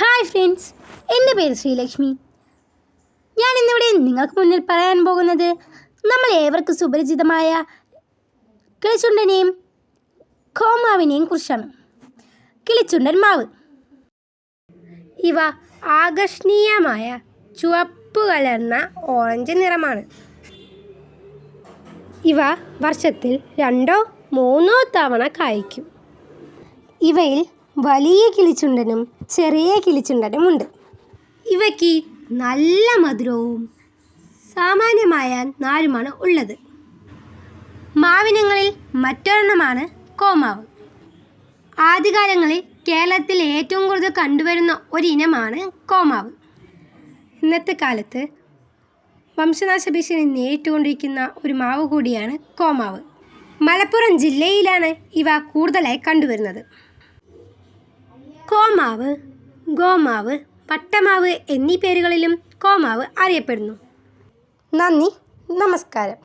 Hi friends എന്റെ പേര് ശ്രീലക്ഷ്മി. ഞാൻ ഇന്നിവിടെ നിങ്ങൾക്ക് മുന്നിൽ പറയാൻ പോകുന്നത് നമ്മൾ ഏവർക്കും സുപരിചിതമായ കിളിച്ചുണ്ടനെയും കോമാവിനെയും കുറിച്ചാണ്. കിളിച്ചുണ്ടൻ മാവ്. ഇവ ആകർഷണീയമായ ചുവപ്പ് കലർന്ന ഓറഞ്ച് നിറമാണ്. ഇവ വർഷത്തിൽ രണ്ടോ മൂന്നോ തവണ കായ്ക്കും. ഇവയിൽ വലിയ കിളിച്ചുണ്ടനും ചെറിയ കിളിച്ചുണ്ടനും ഉണ്ട് ഇവയ്ക്ക് നല്ല മധുരവും സാമാന്യമായ നാരുമാണ് ഉള്ളത്. മാവിനങ്ങളിൽ മറ്റൊരെണ്ണമാണ് കോമാവ്. ആദ്യകാലങ്ങളിൽ കേരളത്തിൽ ഏറ്റവും കൂടുതൽ കണ്ടുവരുന്ന ഒരു ഇനമാണ് കോമാവ്. ഇന്നത്തെ കാലത്ത് വംശനാശ ഭീഷണി നേരിട്ടുകൊണ്ടിരിക്കുന്ന ഒരു മാവ് കൂടിയാണ് കോമാവ്. മലപ്പുറം ജില്ലയിലാണ് ഇവ കൂടുതലായി കണ്ടുവരുന്നത്. കോമാവ് ഗോമാവ് പട്ടമാവ് എന്നീ പേരുകളിലും കോമാവ് അറിയപ്പെടുന്നു. നന്ദി നമസ്കാരം.